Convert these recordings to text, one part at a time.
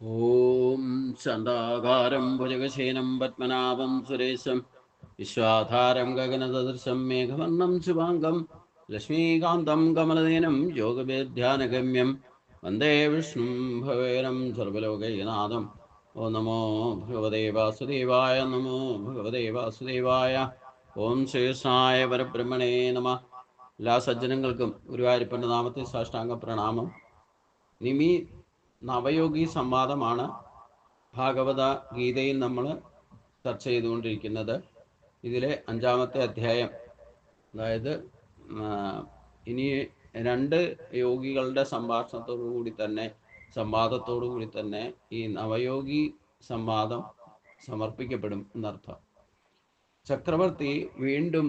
ഓം ചന്ദാകാരം ഭുജഗശേനം പത്മനാഭം സുരേശം വിശ്വാധാരം ഗഗനദൃശം മേഘവർണം ശുഭാംഗം ലക്ഷ്മീകാന്തം കമലദീനം യോഗവേദ്യാനഗമ്യം വന്ദേ വിഷ്ണു ഭവേനം സർവലോകൈനാഥം ഓ നമോ ഭഗവതേ വാസുദേവായ നമോ ഭഗവതേ വാസുദേവായ ഓം ശ്രീകൃഷ്ണായ പരബ്രഹ്മണേ നമ. എല്ലാ സജ്ജനങ്ങൾക്കും ഗുരുവായൂരപ്പന്റെ നാമത്തെ സാഷ്ടാംഗ പ്രണാമം നിമി നവയോഗി സംവാദമാണ് ഭാഗവത ഗീതയിൽ നമ്മൾ ചർച്ച ചെയ്തുകൊണ്ടിരിക്കുന്നത്. ഇതിലെ അഞ്ചാമത്തെ അധ്യായം അതായത് ഇനി രണ്ട് യോഗികളുടെ സംഭാഷണത്തോടു കൂടി തന്നെ സംവാദത്തോടു കൂടി തന്നെ ഈ നവയോഗി സംവാദം സമർപ്പിക്കപ്പെടും എന്നർത്ഥം. ചക്രവർത്തി വീണ്ടും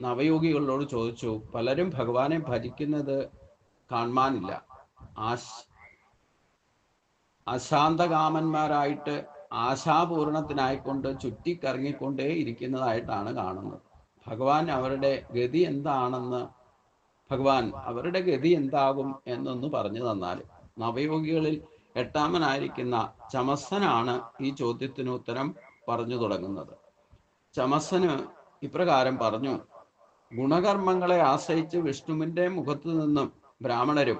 നവയോഗികളോട് ചോദിച്ചു പലരും ഭഗവാനെ ഭജിക്കുന്നത് കാണുവാനില്ല ആശ് അശാന്തകാമന്മാരായിട്ട് ആശാപൂർണത്തിനായിക്കൊണ്ട് ചുറ്റിക്കറങ്ങിക്കൊണ്ടേ ഇരിക്കുന്നതായിട്ടാണ് കാണുന്നത്. ഭഗവാൻ അവരുടെ ഗതി എന്താണെന്ന് ഭഗവാൻ അവരുടെ ഗതി എന്താകും എന്നൊന്ന് പറഞ്ഞു തന്നാൽ നവയോഗികളിൽ എട്ടാമനായിരിക്കുന്ന ചമസ്സനാണ് ഈ ചോദ്യത്തിന് ഉത്തരം പറഞ്ഞു തുടങ്ങുന്നത്. ചമസ്സന് ഇപ്രകാരം പറഞ്ഞു ഗുണകർമ്മങ്ങളെ ആശ്രയിച്ച് വിഷ്ണുവിന്റെ മുഖത്തു നിന്നും ബ്രാഹ്മണരും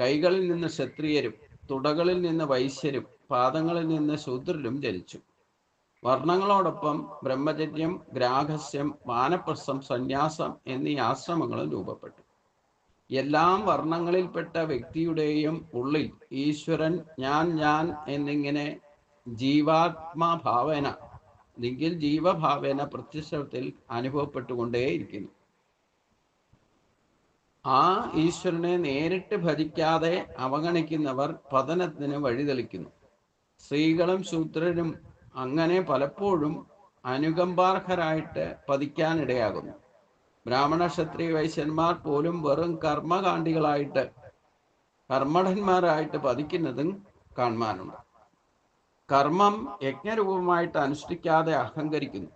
കൈകളിൽ നിന്ന് ക്ഷത്രിയരും തുടകളിൽ നിന്ന് വൈശ്യരും പാദങ്ങളിൽ നിന്ന് ശൂദ്രരും ജനിച്ചു. വർണങ്ങളോടൊപ്പം ബ്രഹ്മചര്യം ഗ്രാഹസ്യം വാനപ്രസ്ഥം സന്യാസം എന്നീ ആശ്രമങ്ങളും രൂപപ്പെട്ടു. എല്ലാം വർണങ്ങളിൽപ്പെട്ട വ്യക്തിയുടെയും ഉള്ളിൽ ഈശ്വരൻ ഞാൻ ഞാൻ എന്നിങ്ങനെ ജീവാത്മാഭാവന അല്ലെങ്കിൽ ജീവഭാവേന പ്രത്യക്ഷത്തിൽ അനുഭവപ്പെട്ടുകൊണ്ടേയിരിക്കുന്നു. ആ ഈശ്വരനെ നേരിട്ട് ഭജിക്കാതെ അവഗണിക്കുന്നവർ പതനത്തിന് വഴിതെളിക്കുന്നു. സ്ത്രീകളും ശൂദ്രരും അങ്ങനെ പലപ്പോഴും അനുകമ്പാർഹരായിട്ട് പതിക്കാനിടയാകുന്നു. ബ്രാഹ്മണ ക്ഷത്രിയ വൈശ്യന്മാർ പോലും വെറും കർമ്മകാണ്ഡികളായിട്ട് കർമ്മഠന്മാരായിട്ട് പതിക്കുന്നതും കാണുവാനുണ്ട്. കർമ്മം യജ്ഞരൂപമായിട്ട് അനുഷ്ഠിക്കാതെ അഹങ്കരിക്കുന്നു.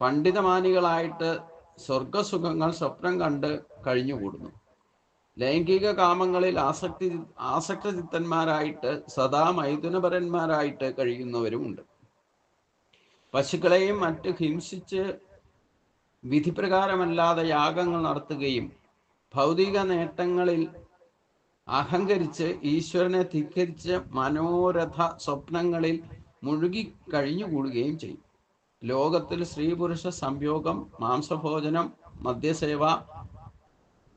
പണ്ഡിതമാനികളായിട്ട് സ്വർഗസുഖങ്ങൾ സ്വപ്നം കണ്ട് കഴിഞ്ഞുകൂടുന്നു. ലൈംഗിക കാമങ്ങളിൽ ആസക്തി ആസക്ത ചിത്തന്മാരായിട്ട് സദാ മൈഥുനപരന്മാരായിട്ട് കഴിയുന്നവരുമുണ്ട്. പശുക്കളെയും മറ്റ് ഹിംസിച്ച് വിധിപ്രകാരമല്ലാതെ യാഗങ്ങൾ നടത്തുകയും ഭൗതിക നേട്ടങ്ങളിൽ അഹങ്കരിച്ച് ഈശ്വരനെ ധിക്കരിച്ച് മനോരഥ സ്വപ്നങ്ങളിൽ മുഴുകി കഴിഞ്ഞുകൂടുകയും ചെയ്യും. ലോകത്തിൽ സ്ത്രീ പുരുഷ സംയോഗം മാംസഭോജനം മദ്യസേവ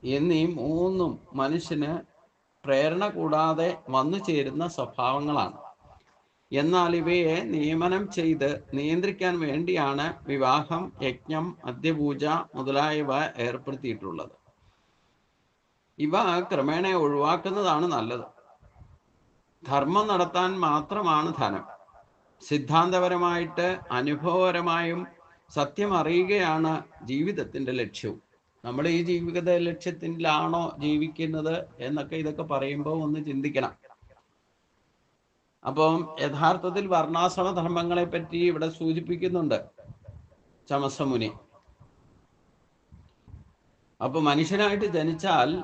എന്നീ മൂന്നും മനുഷ്യന് പ്രേരണ കൂടാതെ വന്നു ചേരുന്ന സ്വഭാവങ്ങളാണ്. എന്നാൽ ഇവയെ നിയമനം ചെയ്ത് നിയന്ത്രിക്കാൻ വേണ്ടിയാണ് വിവാഹം യജ്ഞം മദ്യപൂജ മുതലായവ ഏർപ്പെടുത്തിയിട്ടുള്ളത്. ഇവ ക്രമേണ ഒഴിവാക്കുന്നതാണ് നല്ലത്. ധർമ്മം നടത്താൻ മാത്രമാണ് ധനം. സിദ്ധാന്തപരമായിട്ട് അനുഭവപരമായും സത്യം അറിയുകയാണ് ജീവിതത്തിന്റെ ലക്ഷ്യവും നമ്മൾ ഈ ജീവിത ലക്ഷ്യത്തിലാണോ ജീവിക്കുന്നത് എന്നൊക്കെ ഇതൊക്കെ പറയുമ്പോൾ ഒന്ന് ചിന്തിക്കണം. അപ്പം യഥാർത്ഥത്തിൽ വർണാശ്രമ ധർമ്മങ്ങളെ പറ്റി ഇവിടെ സൂചിപ്പിക്കുന്നുണ്ട് ചമസമുനി അപ്പൊ മനുഷ്യനായിട്ട് ജനിച്ചാൽ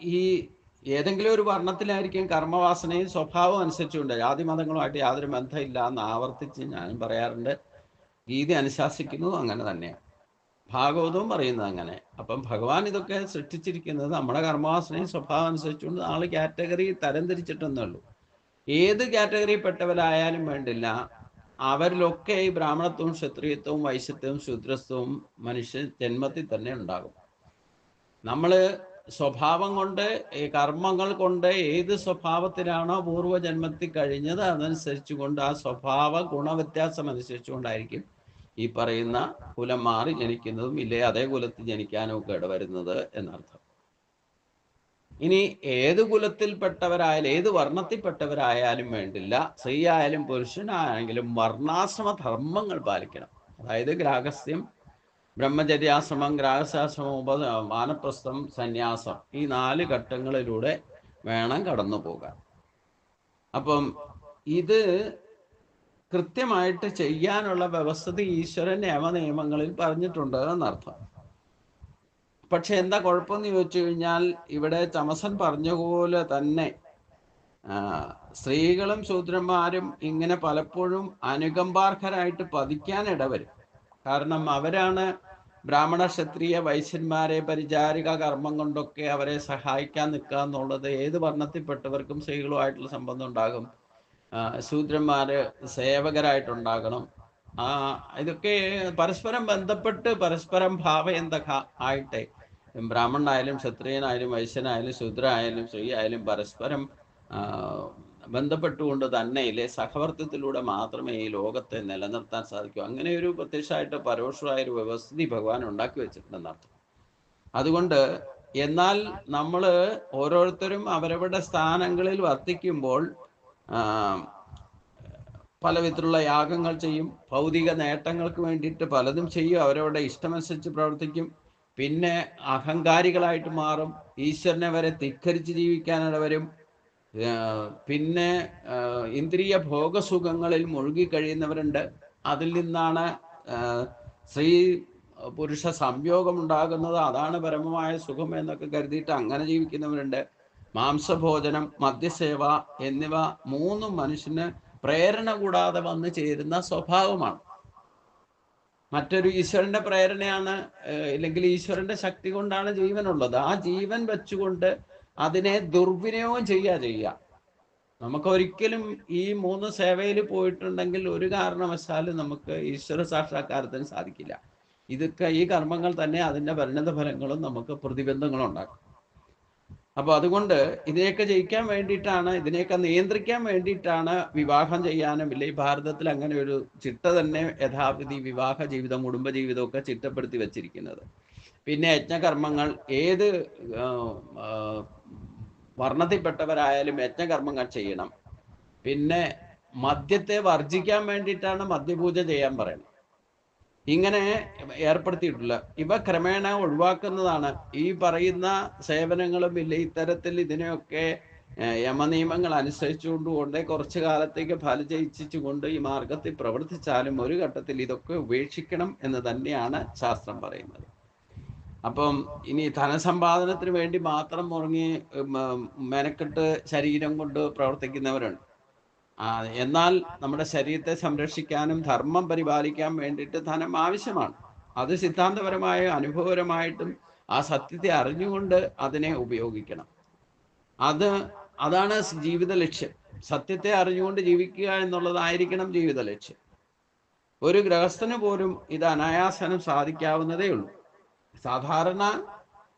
ഈ ഏതെങ്കിലും ഒരു വർണത്തിലായിരിക്കും കർമ്മവാസനയും സ്വഭാവം അനുസരിച്ചുകൊണ്ട് ജാതി മതങ്ങളുമായിട്ട് യാതൊരു ബന്ധമില്ല എന്ന് ആവർത്തിച്ച് ഞാനും പറയാറുണ്ട്. ഗീത അനുശാസിക്കുന്നതും അങ്ങനെ തന്നെയാണ് ഭാഗവതവും പറയുന്നത് അങ്ങനെ. അപ്പം ഭഗവാൻ ഇതൊക്കെ സൃഷ്ടിച്ചിരിക്കുന്നത് നമ്മുടെ കർമ്മവാസനയും സ്വഭാവം അനുസരിച്ചുകൊണ്ട് നാളെ കാറ്റഗറി തരംതിരിച്ചിട്ടെന്നേ ഉള്ളൂ. ഏത് കാറ്റഗറിയിൽപ്പെട്ടവരായാലും വേണ്ടില്ല. അവരിലൊക്കെ ഈ ബ്രാഹ്മണത്വവും ക്ഷത്രിയത്വവും വൈശ്യത്വവും ശൂദ്രത്വവും മനുഷ്യ ജന്മത്തിൽ തന്നെ ഉണ്ടാകും. നമ്മൾ സ്വഭാവം കൊണ്ട് ഈ കർമ്മങ്ങൾ കൊണ്ട് ഏത് സ്വഭാവത്തിലാണോ പൂർവജന്മത്തിൽ കഴിഞ്ഞത് അതനുസരിച്ച് കൊണ്ട് ആ സ്വഭാവ ഗുണവ്യത്യാസം അനുസരിച്ചുകൊണ്ടായിരിക്കും ഈ പറയുന്ന കുലം മാറി ജനിക്കുന്നതും ഇല്ലേ അതേ കുലത്തിൽ ജനിക്കാനും ഒക്കെ ഇടവരുന്നത് എന്നർത്ഥം. ഇനി ഏത് കുലത്തിൽപ്പെട്ടവരായാലും ഏത് വർണത്തിൽപ്പെട്ടവരായാലും വേണ്ടില്ല. സ്ത്രീ ആയാലും പുരുഷനായെങ്കിലും വർണാശ്രമ ധർമ്മങ്ങൾ പാലിക്കണം. അതായത് ഗ്രാഹസ്യം ബ്രഹ്മചര്യാശ്രമം ഗ്രാഹസാശ്രമം ഉപ വാനപ്രസ്ഥം സന്യാസം ഈ നാല് ഘട്ടങ്ങളിലൂടെ വേണം കടന്നു പോകാൻ. അപ്പം ഇത് കൃത്യമായിട്ട് ചെയ്യാനുള്ള വ്യവസ്ഥിതി ഈശ്വരൻ നിയമനിയമങ്ങളിൽ പറഞ്ഞിട്ടുണ്ട് എന്നർത്ഥം. പക്ഷെ എന്താ കുഴപ്പമെന്ന് ചോദിച്ചു കഴിഞ്ഞാൽ ഇവിടെ ചമസൻ പറഞ്ഞ പോലെ തന്നെ സ്ത്രീകളും ശൂദ്രന്മാരും ഇങ്ങനെ പലപ്പോഴും അനുകമ്പാർഹരായിട്ട് പതിക്കാൻ ഇടവരും. കാരണം അവരാണ് ബ്രാഹ്മണ ക്ഷത്രിയ വൈശ്യന്മാരെ പരിചാരിക കർമ്മം കൊണ്ടൊക്കെ അവരെ സഹായിക്കാൻ നിൽക്കുക എന്നുള്ളത് ഏത് വർണത്തിൽപ്പെട്ടവർക്കും സ്ത്രീകളുമായിട്ടുള്ള സംബന്ധം ഉണ്ടാകും. ശൂദ്രന്മാര് സേവകരായിട്ടുണ്ടാകണം. ആ ഇതൊക്കെ പരസ്പരം ബന്ധപ്പെട്ട് പരസ്പരം ഭാവയന്തക ആയിട്ടെ. ബ്രാഹ്മണനായാലും ക്ഷത്രിയനായാലും വൈശ്യനായാലും ശൂദ്രനായാലും സ്ത്രീ ആയാലും പരസ്പരം ബന്ധപ്പെട്ടുകൊണ്ട് തന്നെ ഇല്ലേ സഹവർത്തത്തിലൂടെ മാത്രമേ ഈ ലോകത്തെ നിലനിർത്താൻ സാധിക്കൂ. അങ്ങനെ ഒരു പ്രത്യക്ഷമായിട്ട് പരോക്ഷമായ ഒരു വ്യവസ്ഥിതി ഭഗവാൻ ഉണ്ടാക്കി വെച്ചിട്ടുണ്ടെന്നർത്ഥം അതുകൊണ്ട് എന്നാൽ നമ്മൾ ഓരോരുത്തരും അവരവരുടെ സ്ഥാനങ്ങളിൽ വർത്തിക്കുമ്പോൾ പല വിധത്തിലുള്ള യാഗങ്ങൾ ചെയ്യും ഭൗതിക നേട്ടങ്ങൾക്ക് വേണ്ടിയിട്ട് പലതും ചെയ്യും അവരവരുടെ ഇഷ്ടമനുസരിച്ച് പ്രവർത്തിക്കും പിന്നെ അഹങ്കാരികളായിട്ട് മാറും ഈശ്വരനെ വരെ ധിക്കരിച്ച് ജീവിക്കാനിടവരും പിന്നെ ഇന്ദ്രിയ ഭോഗസുഖങ്ങളിൽ മുഴുകി കഴിയുന്നവരുണ്ട് അതിൽ നിന്നാണ് സ്ത്രീ പുരുഷ സംയോഗം ഉണ്ടാകുന്നത് അതാണ് പരമമായ സുഖം എന്നൊക്കെ കരുതിയിട്ട് അങ്ങനെ ജീവിക്കുന്നവരുണ്ട്. മാംസഭോജനം മദ്യസേവ എന്നിവ മൂന്നും മനുഷ്യന് പ്രേരണ കൂടാതെ വന്നു ചേരുന്ന സ്വഭാവമാണ്. മറ്റൊരു ഈശ്വരന്റെ പ്രേരണയാണ് ഇല്ലെങ്കിൽ ഈശ്വരന്റെ ശക്തി കൊണ്ടാണ് ജീവനുള്ളത്. ആ ജീവൻ വെച്ചുകൊണ്ട് അതിനെ ദുർവിനിയോഗം ചെയ്യുക ചെയ്യുക നമുക്ക് ഒരിക്കലും ഈ മൂന്ന് സേവയിൽ പോയിട്ടുണ്ടെങ്കിൽ ഒരു കാരണവശാലും നമുക്ക് ഈശ്വര സാക്ഷാത്കാരത്തിന് സാധിക്കില്ല. ഇതൊക്കെ ഈ കർമ്മങ്ങൾ തന്നെ അതിന്റെ പരിണത ഫലങ്ങളും നമുക്ക് പ്രതിബന്ധങ്ങളും ഉണ്ടാക്കും. അപ്പോൾ അതുകൊണ്ട് ഇതിനെയൊക്കെ ജയിക്കാൻ വേണ്ടിയിട്ടാണ് ഇതിനെയൊക്കെ നിയന്ത്രിക്കാൻ വേണ്ടിയിട്ടാണ് വിവാഹം ചെയ്യാനും ഇല്ല? ഈ ഭാരതത്തിൽ അങ്ങനെ ഒരു ചിട്ട തന്നെ യഥാവിധി വിവാഹ ജീവിതം കുടുംബ ജീവിതം ഒക്കെ ചിട്ടപ്പെടുത്തി വെച്ചിരിക്കുന്നത്. പിന്നെ യജ്ഞകർമ്മങ്ങൾ ഏത് വർണത്തിൽപ്പെട്ടവരായാലും യജ്ഞകർമ്മങ്ങൾ ചെയ്യണം. പിന്നെ മദ്യത്തെ വർജിക്കാൻ വേണ്ടിയിട്ടാണ് മദ്യപൂജ ചെയ്യാൻ പറയുന്നത്. ഇങ്ങനെ ഏർപ്പെടുത്തിയിട്ടുള്ള ഇവ ക്രമേണ ഒഴിവാക്കുന്നതാണ്. ഈ പറയുന്ന സേവനങ്ങളും ഇല്ല ഇത്തരത്തിൽ ഇതിനെയൊക്കെ യമനിയമങ്ങൾ അനുസരിച്ചുകൊണ്ട് അനുസരിച്ചുകൊണ്ടുകൊണ്ട് കുറച്ചു കാലത്തേക്ക് ഫലജയിച്ചുകൊണ്ട് ഈ മാർഗത്തിൽ പ്രവർത്തിച്ചാലും ഒരു ഘട്ടത്തിൽ ഇതൊക്കെ ഉപേക്ഷിക്കണം എന്ന് തന്നെയാണ് ശാസ്ത്രം പറയുന്നത്. അപ്പം ഇനി ധനസമ്പാദനത്തിന് വേണ്ടി മാത്രം മുറങ്ങി മെനക്കെട്ട് ശരീരം കൊണ്ട് പ്രവർത്തിക്കുന്നവരുണ്ട്. ആ, എന്നാൽ നമ്മുടെ ശരീരത്തെ സംരക്ഷിക്കാനും ധർമ്മം പരിപാലിക്കാൻ വേണ്ടിയിട്ട് ധനം ആവശ്യമാണ്. അത് സിദ്ധാന്തപരമായ അനുഭവപരമായിട്ടും ആ സത്യത്തെ അറിഞ്ഞുകൊണ്ട് അതിനെ ഉപയോഗിക്കണം. അത് അതാണ് ജീവിത ലക്ഷ്യം. സത്യത്തെ അറിഞ്ഞുകൊണ്ട് ജീവിക്കുക എന്നുള്ളതായിരിക്കണം ജീവിത ലക്ഷ്യം. ഒരു ഗൃഹസ്ഥന് പോലും ഇത് അനായാസനം സാധിക്കാവുന്നതേ ഉള്ളൂ. സാധാരണ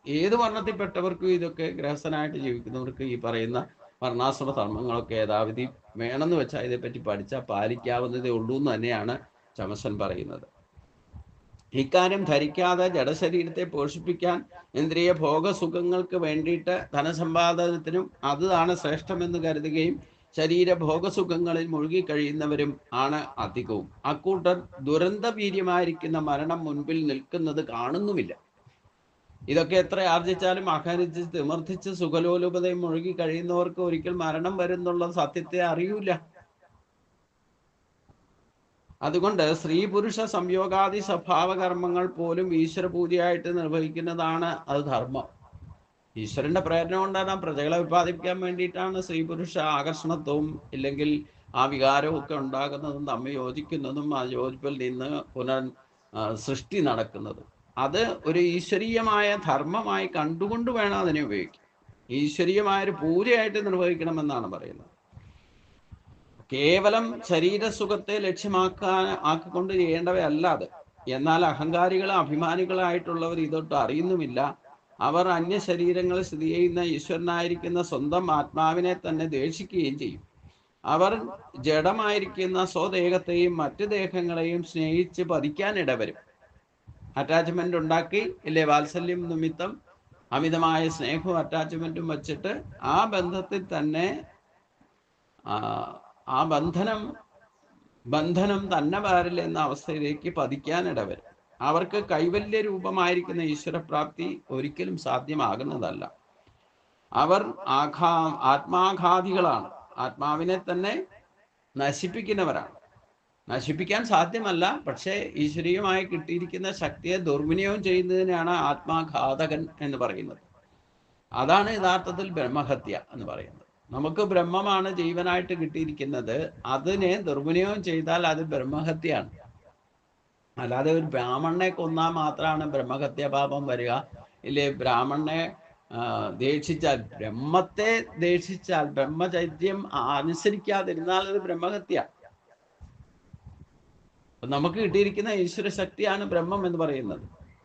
ഏത് വർണത്തിൽപ്പെട്ടവർക്കും ഇതൊക്കെ ഗൃഹസ്ഥനായിട്ട് ജീവിക്കുന്നവർക്ക് ഈ പറയുന്ന വർണാശ്രമ ധർമ്മങ്ങളൊക്കെ യഥാവിധി വേണമെന്ന് വെച്ചാൽ ഇതേപ്പറ്റി പഠിച്ചാൽ പാലിക്കാവുന്നതേ ഉള്ളൂ എന്ന് തന്നെയാണ് ചമസൻ പറയുന്നത്. ഇക്കാര്യം ധരിക്കാതെ ജഡശരീരത്തെ പോഷിപ്പിക്കാൻ ഇന്ദ്രിയ ഭോഗസുഖങ്ങൾക്ക് വേണ്ടിയിട്ട് ധനസമ്പാദനത്തിനും അതാണ് ശ്രേഷ്ഠമെന്ന് കരുതുകയും ശരീര ഭോഗസുഖങ്ങളിൽ മുഴുകി കഴിയുന്നവരും ആണ് അധികവും. അക്കൂട്ടർ ദുരന്തവീര്യമായിരിക്കുന്ന മരണം മുൻപിൽ നിൽക്കുന്നത് കാണുന്നുമില്ല. ഇതൊക്കെ എത്ര ആർജിച്ചാലും അഹരിച്ച് തിമർത്തിച്ച് സുഖലോലുപതയും മുഴുകി കഴിയുന്നവർക്ക് ഒരിക്കൽ മരണം വരുന്നുള്ള സത്യത്തെ അറിയൂല. അതുകൊണ്ട് സ്ത്രീ പുരുഷ സംയോഗാദി സ്വഭാവ കർമ്മങ്ങൾ പോലും ഈശ്വര പൂജയായിട്ട് നിർവഹിക്കുന്നതാണ് അത് ധർമ്മം. ഈശ്വരന്റെ പ്രേരണ കൊണ്ടാണ് പ്രജകളെ ഉത്പാദിപ്പിക്കാൻ വേണ്ടിയിട്ടാണ് സ്ത്രീ പുരുഷ ആകർഷണത്വവും ഇല്ലെങ്കിൽ ആ വികാരവും ഒക്കെ ഉണ്ടാകുന്നതും തമ്മിൽ യോജിക്കുന്നതും ആ യോജിപ്പിൽ നിന്ന് പുനർ സൃഷ്ടി നടക്കുന്നതും. അത് ഒരു ഈശ്വരീയമായ ധർമ്മമായി കണ്ടുകൊണ്ട് വേണം അതിനെ ഉപയോഗിക്കാൻ. ഈശ്വരീയമായ ഒരു പൂജയായിട്ട് നിർവഹിക്കണമെന്നാണ് പറയുന്നത്. കേവലം ശരീരസുഖത്തെ ലക്ഷ്യമാക്കാൻ ആക്കിക്കൊണ്ട് ചെയ്യേണ്ടവയല്ല അത് എന്നാൽ അഹങ്കാരികളും അഭിമാനികളായിട്ടുള്ളവർ ഇതൊട്ട് അറിയുന്നുമില്ല. അവർ അന്യ ശരീരങ്ങൾ സ്ഥിതി ചെയ്യുന്ന ഈശ്വരനായിരിക്കുന്ന സ്വന്തം ആത്മാവിനെ തന്നെ ദേഷിക്കുകയും ചെയ്യും. അവർ ജഡമായിരിക്കുന്ന സ്വദേഹത്തെയും മറ്റു ദേഹങ്ങളെയും സ്നേഹിച്ച് പതിക്കാൻ ഇടവരും. അറ്റാച്ച്മെന്റ് ഉണ്ടാക്കി ഇല്ലേ? വാത്സല്യം നിമിത്തം അമിതമായ സ്നേഹവും അറ്റാച്ച്മെന്റും വച്ചിട്ട് ആ ബന്ധത്തിൽ തന്നെ ആ, ബന്ധനം ബന്ധനം തന്നെ വരില്ല എന്ന അവസ്ഥയിലേക്ക് പതിക്കാനിടവരും അവർക്ക് കൈവല്യ രൂപമായിരിക്കുന്ന ഈശ്വരപ്രാപ്തി ഒരിക്കലും സാധ്യമാകുന്നതല്ല. അവർ ആഘാ ആത്മാഘാതികളാണ്. ആത്മാവിനെ തന്നെ നശിപ്പിക്കുന്നവരാണ്. നശിപ്പിക്കാൻ സാധ്യമല്ല. പക്ഷേ ഈശ്വരീയമായി കിട്ടിയിരിക്കുന്ന ശക്തിയെ ദുർവിനിയോഗം ചെയ്യുന്നതിനാണ് ആത്മാഘാതകൻ എന്ന് പറയുന്നത്. അതാണ് യഥാർത്ഥത്തിൽ ബ്രഹ്മഹത്യ എന്ന് പറയുന്നത്. നമുക്ക് ബ്രഹ്മമാണ് ജീവനായിട്ട് കിട്ടിയിരിക്കുന്നത്. അതിനെ ദുർവിനിയോഗം ചെയ്താൽ അത് ബ്രഹ്മഹത്യയാണ്. അല്ലാതെ ഒരു ബ്രാഹ്മണനെ കൊന്നാൽ മാത്രമാണ് ബ്രഹ്മഹത്യ പാപം വരിക. ഇല്ലേ ബ്രാഹ്മണനെ ദേഷിച്ചാൽ ബ്രഹ്മത്തെ ദേഷിച്ചാൽ ബ്രഹ്മചൈത്യം അനുസരിക്കാതിരുന്നാൽ അത് ബ്രഹ്മഹത്യ. നമുക്ക് കിട്ടിയിരിക്കുന്ന ഈശ്വര ശക്തിയാണ് ബ്രഹ്മം എന്ന് പറയുന്നത്.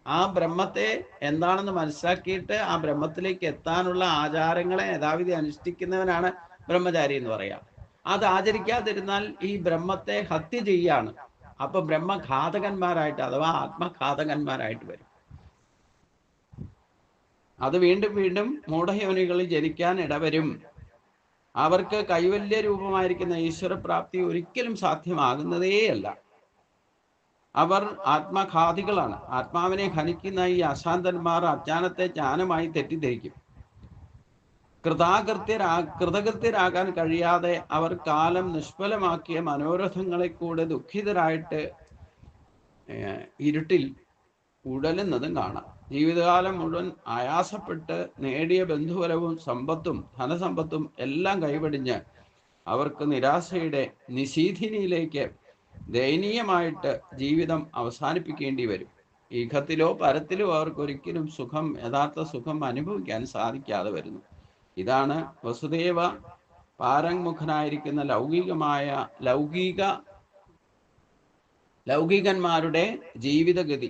ആ ബ്രഹ്മത്തെ എന്താണെന്ന് മനസ്സിലാക്കിയിട്ട് ആ ബ്രഹ്മത്തിലേക്ക് എത്താനുള്ള ആചാരങ്ങളെ യഥാവിധി അനുഷ്ഠിക്കുന്നവനാണ് ബ്രഹ്മചാരി എന്ന് പറയാം. അത് ആചരിക്കാതിരുന്നാൽ ഈ ബ്രഹ്മത്തെ ഹത്യ ചെയ്യാണ്. അപ്പൊ ബ്രഹ്മഘാതകന്മാരായിട്ട് അഥവാ ആത്മഘാതകന്മാരായിട്ട് വരും. അത് വീണ്ടും വീണ്ടും മൂഢയോനികളിൽ ജനിക്കാൻ ഇടവരും. അവർക്ക് കൈവല്യ രൂപമായിരിക്കുന്ന ഈശ്വരപ്രാപ്തി ഒരിക്കലും സാധ്യമാകുന്നതേയല്ല. അവർ ആത്മഘാതികളാണ്. ആത്മാവിനെ ഖനിക്കുന്ന ഈ അശാന്തന്മാർ അജ്ഞാനത്തെ ജ്ഞാനമായി തെറ്റിദ്ധരിക്കും. കൃതാകൃത്യരാ കൃതകൃത്യരാകാൻ കഴിയാതെ അവർ കാലം നിഷ്ഫലമാക്കിയ മനോരഥങ്ങളെ കൂടെ ദുഃഖിതരായിട്ട് ഇരുട്ടിൽ ഉടലുന്നതും കാണാം. ജീവിതകാലം മുഴുവൻ ആയാസപ്പെട്ട് നേടിയ ബന്ധുബലവും സമ്പത്തും ധനസമ്പത്തും എല്ലാം കൈവടിഞ്ഞ് അവർക്ക് നിരാശയുടെ നിശീഥിനിയിലേക്ക് ദയനീയമായിട്ട് ജീവിതം അവസാനിപ്പിക്കേണ്ടി വരും. ഈഘത്തിലോ പരത്തിലോ അവർക്ക് ഒരിക്കലും സുഖം യഥാർത്ഥ സുഖം അനുഭവിക്കാൻ സാധിക്കാതെ വരുന്നു. ഇതാണ് വസുദേവ പാരങ്മുഖനായിരിക്കുന്ന ലൗകികമായ ലൗകിക ലൗകികന്മാരുടെ ജീവിതഗതി.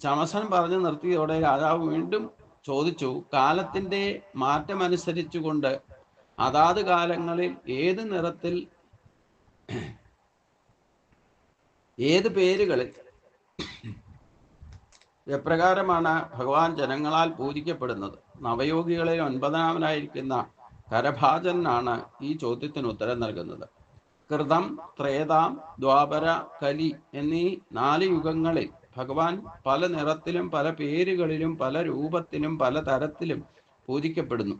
ചമസൻ പറഞ്ഞു നിർത്തിയതോടെ രാജാവ് വീണ്ടും ചോദിച്ചു കാലത്തിന്റെ മാറ്റമനുസരിച്ചുകൊണ്ട് അതാത് കാലങ്ങളിൽ ഏത് നിറത്തിൽ ഏത് പേരുകളിൽ എപ്രകാരമാണ് ഭഗവാൻ ജനങ്ങളാൽ പൂജിക്കപ്പെടുന്നത്? നവയോഗികളിൽ ഒൻപതാമനായിരിക്കുന്ന കരഭാജനാണ് ഈ ചോദ്യത്തിന് ഉത്തരം നൽകുന്നത്. കൃതം ത്രേതാം ദ്വാപര കലി എന്നീ നാല് യുഗങ്ങളിൽ ഭഗവാൻ പല നിറത്തിലും പല പേരുകളിലും പല രൂപത്തിലും പല തരത്തിലും പൂജിക്കപ്പെടുന്നു.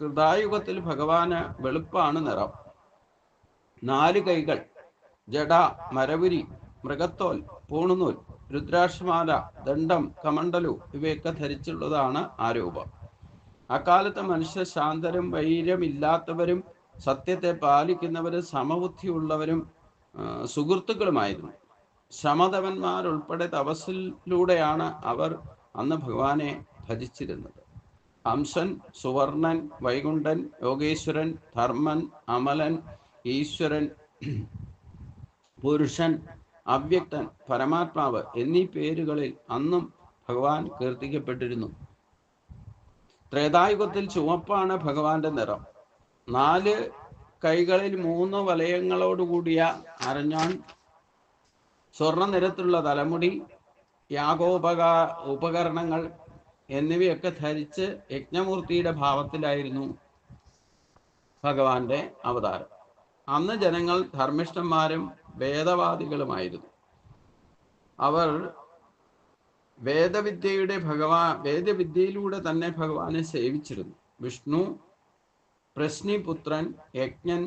കൃതായുഗത്തിൽ ഭഗവാന് വെളുപ്പാണ് നിറം. നാല് കൈകൾ ജഡ മരവുരി മൃഗത്തോൽ പൂണുനൂൽ രുദ്രാക്ഷമാല ദണ്ഡം കമണ്ടലു ഇവയൊക്കെ ധരിച്ചുള്ളതാണ് ആ രൂപം അക്കാലത്ത് മനുഷ്യ ശാന്തരും വൈര്യമില്ലാത്തവരും സത്യത്തെ പാലിക്കുന്നവരും സമബുദ്ധിയുള്ളവരും സുഹൃത്തുക്കളുമായിരുന്നു. ശമതവന്മാരുൾപ്പെടെ തപസ്സിലൂടെയാണ് അവർ അന്ന് ഭഗവാനെ ഭജിച്ചിരുന്നത്. ഹംസൻ സുവർണൻ വൈകുണ്ഠൻ യോഗേശ്വരൻ ധർമ്മൻ അമലൻ ഈശ്വരൻ പുരുഷൻ അവ്യക്തൻ പരമാത്മാവ് എന്നീ പേരുകളിൽ അന്നും ഭഗവാൻ കീർത്തിക്കപ്പെട്ടിരുന്നു. ത്രേതായുഗത്തിൽ ചുവപ്പാണ് ഭഗവാന്റെ നിറം. നാല് കൈകളിൽ മൂന്ന് വലയങ്ങളോടുകൂടിയ അരഞ്ഞാൺ സ്വർണ നിരത്തിലുള്ള തലമുടി യാഗോപകാ ഉപകരണങ്ങൾ എന്നിവയൊക്കെ ധരിച്ച് യജ്ഞമൂർത്തിയുടെ ഭാവത്തിലായിരുന്നു ഭഗവാന്റെ അവതാരം. അന്ന് ജനങ്ങൾ ധർമ്മിഷ്ഠന്മാരും വേദവാദികളുമായിരുന്നു. അവർ വേദവിദ്യയുടെ ഭഗവാൻ വേദവിദ്യയിലൂടെ തന്നെ ഭഗവാനെ സേവിച്ചിരുന്നു. വിഷ്ണു പ്രശ്നിപുത്രൻ യജ്ഞൻ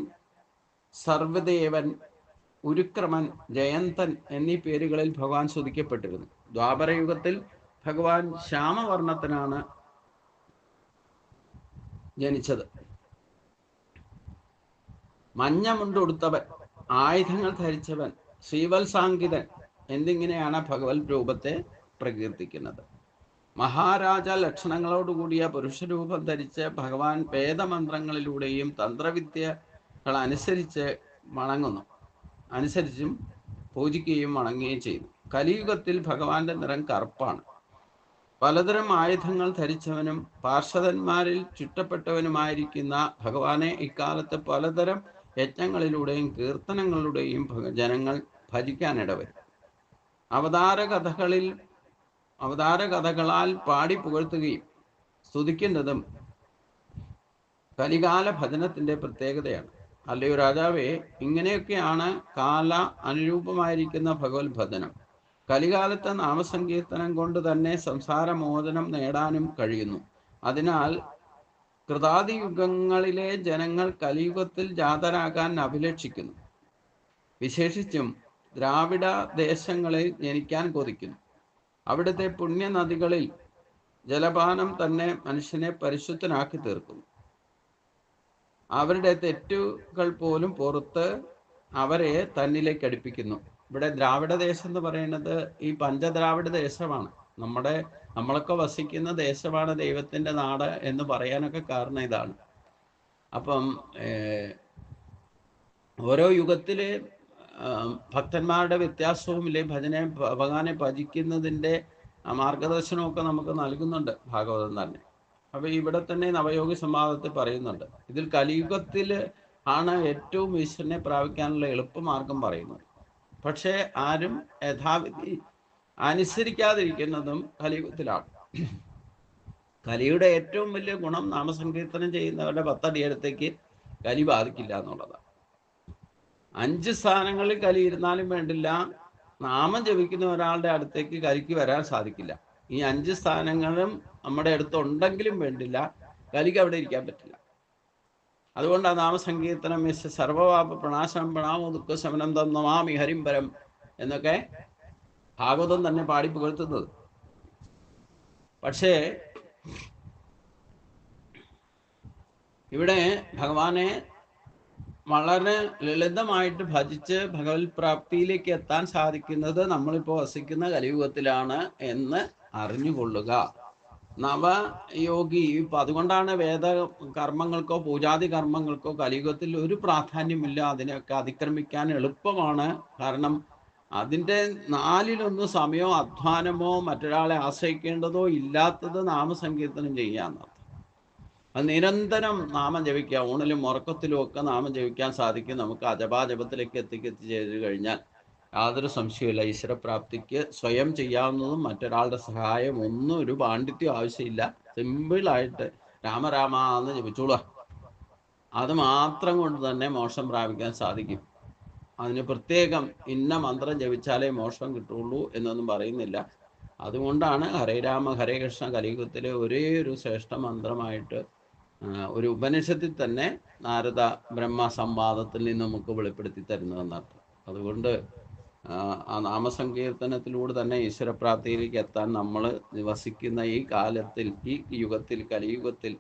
സർവദേവൻ ഉരുക്രമൻ ജയന്തൻ എന്നീ പേരുകളിൽ ഭഗവാൻ സ്തുതിക്കപ്പെട്ടിരുന്നു ദ്വാപരയുഗത്തിൽ ഭഗവാൻ ശ്യാമവർണത്തിനാണ് ജനിച്ചത്. മഞ്ഞ മുണ്ടുടുത്തവൻ ആയുധങ്ങൾ ധരിച്ചവൻ ശ്രീവത്സാങ്കിതൻ എന്നിങ്ങനെയാണ് ഭഗവത് രൂപത്തെ പ്രകീർത്തിക്കുന്നത്. മഹാരാജ ലക്ഷണങ്ങളോടുകൂടിയ പുരുഷരൂപം ധരിച്ച് ഭഗവാൻ വേദമന്ത്രങ്ങളിലൂടെയും തന്ത്രവിദ്യകൾ അനുസരിച്ച് വണങ്ങുന്നു. അനുസരിച്ചും പൂജിക്കുകയും വണങ്ങുകയും ചെയ്തു. കലിയുഗത്തിൽ ഭഗവാന്റെ നിറം കറുപ്പാണ്. പലതരം ആയുധങ്ങൾ ധരിച്ചവനും പാർഷദന്മാരിൽ ചുറ്റപ്പെട്ടവനുമായിരിക്കുന്ന ഭഗവാനെ ഇക്കാലത്ത് പലതരം യജ്ഞങ്ങളിലൂടെയും കീർത്തനങ്ങളിലൂടെയും ജനങ്ങൾ ഭജിക്കാനിടവരും. അവതാര കഥകളിൽ അവതാര കഥകളാൽ പാടി പുകഴ്ത്തുകയും സ്തുതിക്കുന്നതും കലികാല ഭജനത്തിന്റെ പ്രത്യേകതയാണ്. അല്ലയോ രാജാവേ ഇങ്ങനെയൊക്കെയാണ് കാല അനുരൂപമായിരിക്കുന്ന ഭഗവത് ഭജനം. കലികാലത്തെ നാമസങ്കീർത്തനം കൊണ്ട് തന്നെ സംസാരമോചനം നേടാനും കഴിയുന്നു. അതിനാൽ കൃതാതി യുഗങ്ങളിലെ ജനങ്ങൾ കലിയുഗത്തിൽ ജാതരാകാൻ അഭിലഷിക്കുന്നു. വിശേഷിച്ചും ദ്രാവിഡ ദേശങ്ങളിൽ ജനിക്കാൻ കൊതിക്കുന്നു. അവിടുത്തെ പുണ്യനദികളിൽ ജലപാനം തന്നെ മനുഷ്യനെ പരിശുദ്ധനാക്കി തീർക്കുന്നു. അവരുടെ തെറ്റുകൾ പോലും പുറത്ത് അവരെ തന്നിലേക്ക് അടുപ്പിക്കുന്നു. ഇവിടെ ദ്രാവിഡ ദേശം എന്ന് പറയുന്നത് ഈ പഞ്ചദ്രാവിഡ ദേശമാണ്. നമ്മുടെ നമ്മളൊക്കെ വസിക്കുന്ന ദേശമാണ് ദൈവത്തിന്റെ നാട് എന്ന് പറയാനൊക്കെ കാരണം ഇതാണ്. അപ്പം ഓരോ യുഗത്തിലെ ഭക്തന്മാരുടെ വ്യത്യാസവും ഇല്ലേ? ഭജനെ ഭഗവാനെ ഭജിക്കുന്നതിന്റെ മാർഗദർശനമൊക്കെ നമുക്ക് നൽകുന്നുണ്ട് ഭാഗവതം തന്നെ. അപ്പൊ ഇവിടെ തന്നെ നവയോഗി സംവാദത്തിൽ പറയുന്നുണ്ട്. ഇതിൽ കലിയുഗത്തിൽ ആണ് ഏറ്റവും ഈശ്വരനെ പ്രാപിക്കാനുള്ള എളുപ്പമാർഗം പറയുന്നത്. പക്ഷേ ആരും യഥാവിധി അനുസരിക്കാതിരിക്കുന്നതും കലിയുഗത്തിലാണ്. കലിയുടെ ഏറ്റവും വലിയ ഗുണം നാമസങ്കീർത്തനം ചെയ്യുന്നവരുടെ പത്തടിയടുത്തേക്ക് കലി ബാധിക്കില്ല എന്നുള്ളതാണ്. അഞ്ച് സ്ഥാനങ്ങളിൽ കലി ഇരുന്നാലും വേണ്ടില്ല. നാമം ജപിക്കുന്ന ഒരാളുടെ അടുത്തേക്ക് കലിക്ക് വരാൻ സാധിക്കില്ല. ഈ അഞ്ച് സ്ഥാനങ്ങളും നമ്മുടെ അടുത്തുണ്ടെങ്കിലും വേണ്ടില്ല. കലിക്ക് അവിടെ ഇരിക്കാൻ പറ്റില്ല. അതുകൊണ്ടാണ് നാമസങ്കീർത്തനം സർവപാപ പ്രണാശം പ്രണാമോ ദുഃഖ ശമനം തന്നമാമി ഹരിംബരം എന്നൊക്കെ ഭാഗവതം തന്നെ പാടി പുകഴ്ത്തുന്നത്. പക്ഷേ ഇവിടെ ഭഗവാനെ വളരെ ലളിതമായിട്ട് ഭജിച്ച് ഭഗവത് പ്രാപ്തിയിലേക്ക് എത്താൻ സാധിക്കുന്നത് നമ്മളിപ്പോൾ വസിക്കുന്ന കലിയുഗത്തിലാണ് എന്ന് അറിഞ്ഞുകൊള്ളുക. നവയോഗി ഇപ്പൊ അതുകൊണ്ടാണ് വേദ കർമ്മങ്ങൾക്കോ പൂജാതി കർമ്മങ്ങൾക്കോ കലിയുഗത്തിൽ ഒരു പ്രാധാന്യമില്ല. അതിനെയൊക്കെ അതിക്രമിക്കാൻ എളുപ്പമാണ്. കാരണം അതിന്റെ നാലിലൊന്ന് സമയമോ അധ്വാനമോ മറ്റൊരാളെ ആശ്രയിക്കേണ്ടതോ ഇല്ലാത്തത് നാമസങ്കീർത്തനം ചെയ്യാന്നർത്ഥം അത് നിരന്തരം നാമം ജപിക്കുക ഊണിലും ഉറക്കത്തിലും ഒക്കെ നാമം ജപിക്കാൻ സാധിക്കും. നമുക്ക് അജപാജപത്തിലേക്ക് ചെയ്തു കഴിഞ്ഞാൽ യാതൊരു സംശയമില്ല ഈശ്വരപ്രാപ്തിക്ക് സ്വയം ചെയ്യാവുന്നതും മറ്റൊരാളുടെ സഹായം ഒന്നും ഒരു പാണ്ഡിത്യം ആവശ്യമില്ല. സിമ്പിളായിട്ട് രാമരാമ എന്ന് അത് മാത്രം കൊണ്ട് തന്നെ മോക്ഷം പ്രാപിക്കാൻ സാധിക്കും. അതിന് പ്രത്യേകം ഇന്ന മന്ത്രം ജപിച്ചാലേ മോക്ഷം കിട്ടുള്ളൂ എന്നൊന്നും പറയുന്നില്ല. അതുകൊണ്ടാണ് ഹരേ രാമ ഹരേ കൃഷ്ണ കലിയുഗത്തിലെ ഒരേ ഒരു ശ്രേഷ്ഠ മന്ത്രമായിട്ട് ഒരു ഉപനിഷത്തിൽ തന്നെ നാരദ ബ്രഹ്മ സംവാദത്തിൽ നിന്ന് നമുക്ക് വെളിപ്പെടുത്തി തരുന്നതെന്നർത്ഥം. അതുകൊണ്ട് ആ, നാമസങ്കീർത്തനത്തിലൂടെ തന്നെ ഈശ്വരപ്രാപ്തിയിലേക്ക് എത്താൻ നമ്മൾ നിവസിക്കുന്ന ഈ കാലത്തിൽ ഈ യുഗത്തിൽ കലിയുഗത്തിൽ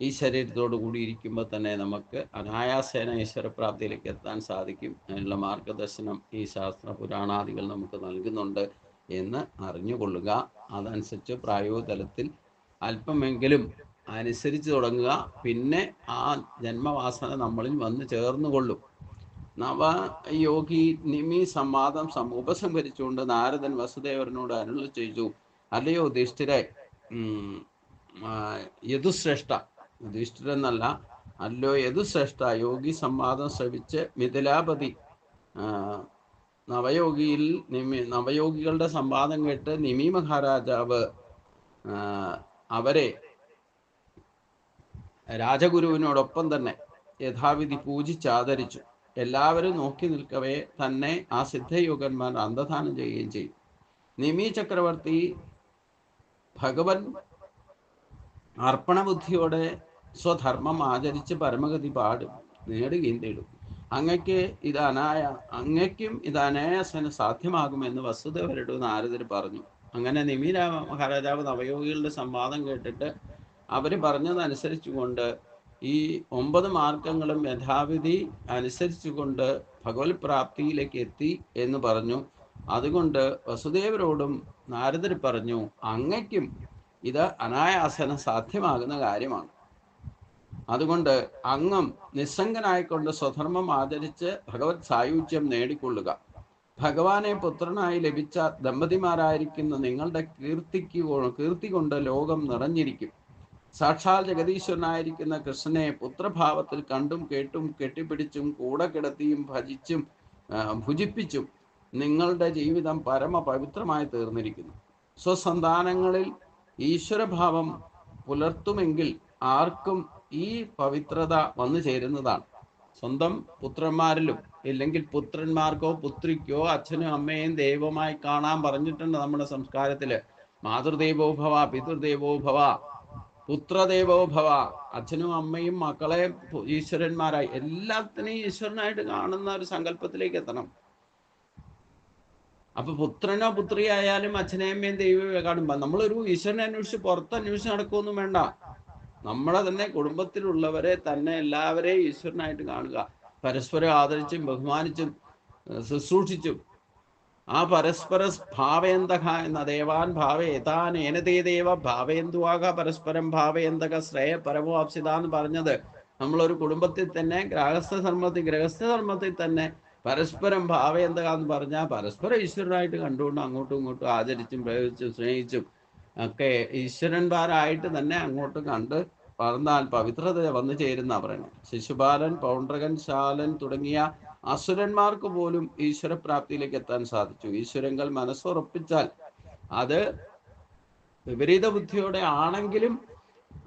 ഈ ശരീരത്തോടു കൂടി ഇരിക്കുമ്പോൾ തന്നെ നമുക്ക് അനായാസേന ഈശ്വരപ്രാപ്തിയിലേക്ക് എത്താൻ സാധിക്കും. അതിനുള്ള മാർഗദർശനം ഈ ശാസ്ത്ര പുരാണാദികൾ നമുക്ക് നൽകുന്നുണ്ട് എന്ന് അറിഞ്ഞുകൊള്ളുക. അതനുസരിച്ച് പ്രായോഗിക തലത്തിൽ അല്പമെങ്കിലും അനുസരിച്ച് തുടങ്ങുക. പിന്നെ ആ ജന്മവാസന നമ്മളിൽ വന്ന് ചേർന്നുകൊള്ളും. നവയോഗി നിമി സംവാദം ഉപസംഹരിച്ചുകൊണ്ട് നാരദൻ വസുദേവരനോട് അനുള്ള ചെയ്തു. അല്ലയോ യുധിഷ്ഠിരെ യതുശ്രേഷ്ഠ യുധിഷ്ഠിരെന്നല്ല അല്ലോ യദുശ്രേഷ്ഠ യോഗി സംവാദം ശ്രവിച്ച് മിഥിലാപതി നവയോഗിയിൽ നിമി നവയോഗികളുടെ സംവാദം കേട്ട് നിമി മഹാരാജാവ് അവരെ രാജഗുരുവിനോടൊപ്പം തന്നെ യഥാവിധി പൂജിച്ചാദരിച്ചു എല്ലാവരും നോക്കി നിൽക്കവേ തന്നെ ആ സിദ്ധയോഗന്മാർ അന്തദാനം ചെയ്യുകയും ചെയ്യും. നിമി ചക്രവർത്തി ഭഗവൻ അർപ്പണബുദ്ധിയോടെ സ്വധർമ്മം ആചരിച്ച് പരമഗതി പാടും നേടുകയും തേടും. അങ്ങയ്ക്ക് ഇത് അനായ അങ്ങയ്ക്കും ഇത് അനായാസന സാധ്യമാകുമെന്ന് വസുദേവരുടെ നാരദർ പറഞ്ഞു. അങ്ങനെ നിമീര മഹാരാജാവ് നവയോഗികളുടെ സംവാദം കേട്ടിട്ട് അവർ പറഞ്ഞതനുസരിച്ചുകൊണ്ട് ഈ ഒമ്പത് മാർഗങ്ങളും യഥാവിധി അനുസരിച്ചുകൊണ്ട് ഭഗവത് പ്രാപ്തിയിലേക്ക് എത്തി എന്ന് പറഞ്ഞു. അതുകൊണ്ട് വസുദേവരോടും നാരദർ പറഞ്ഞു അങ്ങയ്ക്കും ഇത് അനായാസന സാധ്യമാകുന്ന കാര്യമാണ്. അതുകൊണ്ട് അങ്ങം നിസ്സംഗനായിക്കൊണ്ട് സ്വധർമ്മം ആചരിച്ച് ഭഗവത് സായുജ്യം നേടിക്കൊള്ളുക. ഭഗവാനെ പുത്രനായി ലഭിച്ച ദമ്പതിമാരായിരിക്കുന്ന നിങ്ങളുടെ കീർത്തിക്ക് കീർത്തി കൊണ്ട് ലോകം നിറഞ്ഞിരിക്കും. സാക്ഷാൽ ജഗദീശ്വരനായിരിക്കുന്ന കൃഷ്ണനെ പുത്രഭാവത്തിൽ കണ്ടും കേട്ടും കെട്ടിപ്പിടിച്ചും കൂടെ കിടത്തിയും ഭജിച്ചും ഭുജിപ്പിച്ചും നിങ്ങളുടെ ജീവിതം പരമ പവിത്രമായി തീർന്നിരിക്കുന്നു. സ്വസന്താനങ്ങളിൽ ഈശ്വരഭാവം പുലർത്തുമെങ്കിൽ ആർക്കും ഈ പവിത്രത വന്നു ചേരുന്നതാണ്. സ്വന്തം പുത്രന്മാരിലും ഇല്ലെങ്കിൽ പുത്രന്മാർക്കോ പുത്രിക്കോ അച്ഛനും അമ്മയും ദൈവമായി കാണാൻ പറഞ്ഞിട്ടുണ്ട് നമ്മുടെ സംസ്കാരത്തിൽ. മാതൃദേവോ ഭവ പിതൃദേവോ ഭവ പുത്രദേവോ ഭവ അച്ഛനും അമ്മയും മക്കളെ ഈശ്വരന്മാരായി. എല്ലാത്തിനെയും ഈശ്വരനായിട്ട് കാണുന്ന ഒരു സങ്കല്പത്തിലേക്ക് എത്തണം. അപ്പൊ പുത്രനോ പുത്രിയായാലും അച്ഛനെയും അമ്മയും ദൈവമേ കാണുമ്പോ നമ്മളൊരു ഈശ്വരനെ അന്വേഷിച്ച് പുറത്ത് അന്വേഷിച്ച് നടക്കുമൊന്നും വേണ്ട. നമ്മുടെ തന്നെ കുടുംബത്തിലുള്ളവരെ തന്നെ എല്ലാവരെയും ഈശ്വരനായിട്ട് കാണുക. പരസ്പരം ആദരിച്ചും ബഹുമാനിച്ചും ശുശ്രൂഷിച്ചും. ആ പരസ്പര ഭാവേന്തക എന്ന ദേവാൻ ഭാവേതാൻ ഏനതേ ദേവ ഭാവേന്തുവാക പരസ്പരം ഭാവേന്തക ശ്രേയ പരമോപ്സിത എന്ന് പറഞ്ഞത് നമ്മളൊരു കുടുംബത്തിൽ തന്നെ ഗ്രഹസ്ഥ ധർമ്മത്തിൽ ഗൃഹസ്ഥ ധർമ്മത്തിൽ തന്നെ പരസ്പരം ഭാവേന്തക എന്ന് പറഞ്ഞാൽ പരസ്പരം ഈശ്വരനായിട്ട് കണ്ടുകൊണ്ട് അങ്ങോട്ടും ഇങ്ങോട്ടും ആചരിച്ചും പ്രയോഗിച്ചും സ്നേഹിച്ചും ഒക്കെ ഈശ്വരന്മാരായിട്ട് തന്നെ അങ്ങോട്ട് കണ്ട് വളർന്നാൽ പവിത്രത വന്നു ചേരുന്ന അവരാണ്. ശിശുപാലൻ പൗണ്ഡ്രകൻ ശാലൻ തുടങ്ങിയ അസുരന്മാർക്ക് പോലും ഈശ്വരപ്രാപ്തിയിലേക്ക് എത്താൻ സാധിച്ചു. ഈശ്വരങ്ങൾ മനസ്സുറപ്പിച്ചാൽ അത് വിപരീത ബുദ്ധിയോടെ ആണെങ്കിലും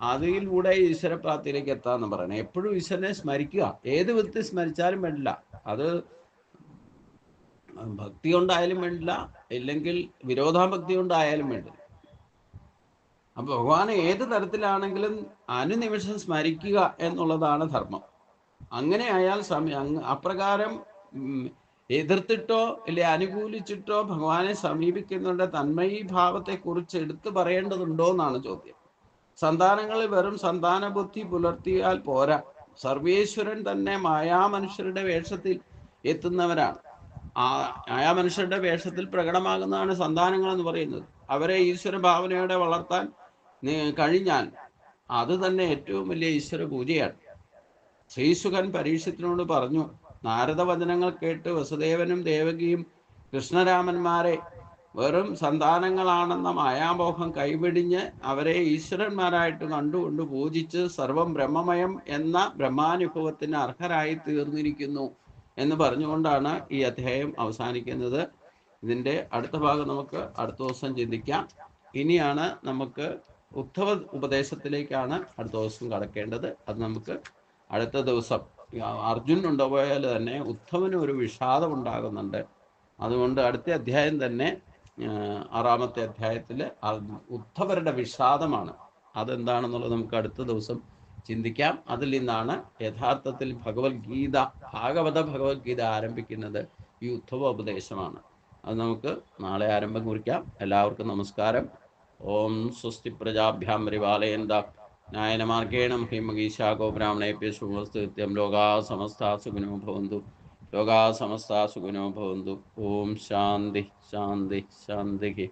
അതിലൂടെ ഈശ്വരപ്രാപ്തിയിലേക്ക് എത്താന്ന് പറയണം. എപ്പോഴും ഈശ്വരനെ സ്മരിക്കുക. ഏത് വിധത്തിൽ സ്മരിച്ചാലും വേണ്ടില്ല. അത് ഭക്തി കൊണ്ടായാലും വേണ്ടില്ല. ഇല്ലെങ്കിൽ വിരോധാഭക്തി കൊണ്ടായാലും വേണ്ടില്ല. അപ്പൊ ഭഗവാനെ ഏത് തരത്തിലാണെങ്കിലും അനുനിമിഷം സ്മരിക്കുക എന്നുള്ളതാണ് ധർമ്മം. അങ്ങനെ ആയാൽ സമയം അപ്രകാരം എതിർത്തിട്ടോ അല്ലെ അനുകൂലിച്ചിട്ടോ ഭഗവാനെ സമീപിക്കുന്നുണ്ട് തന്മയീ ഭാവത്തെ കുറിച്ച് എടുത്തു പറയേണ്ടതുണ്ടോ എന്നാണ് ചോദ്യം. സന്താനങ്ങളിൽ വെറും സന്താന ബുദ്ധി പുലർത്തിയാൽ പോരാ. സർവേശ്വരൻ തന്നെ മായാമനുഷ്യരുടെ വേഷത്തിൽ എത്തുന്നവരാണ്. ആ മായാമനുഷ്യരുടെ വേഷത്തിൽ പ്രകടമാകുന്നതാണ് സന്താനങ്ങൾ എന്ന് പറയുന്നത്. അവരെ ഈശ്വര ഭാവനയോടെ വളർത്താൻ കഴിഞ്ഞാൽ അത് തന്നെ ഏറ്റവും വലിയ ഈശ്വര പൂജയാണ്. ശ്രീസുഖൻ പരീക്ഷത്തിനോട് പറഞ്ഞു നാരദ വചനങ്ങൾ കേട്ട് വസുദേവനും ദേവകിയും കൃഷ്ണരാമന്മാരെ വെറും സന്താനങ്ങളാണെന്ന മായാമോഹം കൈവെടിഞ്ഞ് അവരെ ഈശ്വരന്മാരായിട്ട് കണ്ടുകൊണ്ട് പൂജിച്ച് സർവം ബ്രഹ്മമയം എന്ന ബ്രഹ്മാനുഭവത്തിന് അർഹരായി തീർന്നിരിക്കുന്നു എന്ന് പറഞ്ഞുകൊണ്ടാണ് ഈ അധ്യായം അവസാനിക്കുന്നത്. ഇതിന്റെ അടുത്ത ഭാഗം നമുക്ക് അടുത്ത ദിവസം ചിന്തിക്കാം. ഇനിയാണ് നമുക്ക് ഉദ്ധവ ഉപദേശത്തിലേക്കാണ് അടുത്ത ദിവസം കടക്കേണ്ടത്. അത് നമുക്ക് അടുത്ത ദിവസം അർജുൻ ഉണ്ടായാൽ തന്നെ ഉദ്ധവന് ഒരു വിഷാദം ഉണ്ടാകുന്നുണ്ട്. അതുകൊണ്ട് അടുത്ത അധ്യായം തന്നെ ആറാമത്തെ അധ്യായത്തിൽ ഉദ്ധവരുടെ വിഷാദമാണ്. അതെന്താണെന്നുള്ളത് നമുക്ക് അടുത്ത ദിവസം ചിന്തിക്കാം. അതിൽ നിന്നാണ് യഥാർത്ഥത്തിൽ ഭഗവത്ഗീത ഭാഗവത ഭഗവത്ഗീത ആരംഭിക്കുന്നത് ഈ ഉദ്ധവ ഉപദേശമാണ് അത് നമുക്ക് നാളെ ആരംഭം കുറിക്കാം. എല്ലാവർക്കും നമസ്കാരം. ఓం స్వస్తి ప్రజాభ్యాం రివాలయంద. నాయన మార్గేణ హిమగీషా గోబ్రాహ్మణే శుభస్తుత్యం లోగా సమస్త సుగుణో భవంతు. లోగా సమస్త సుగుణో భవంతు. ఓం శాంతి శాంతి శాంతికి.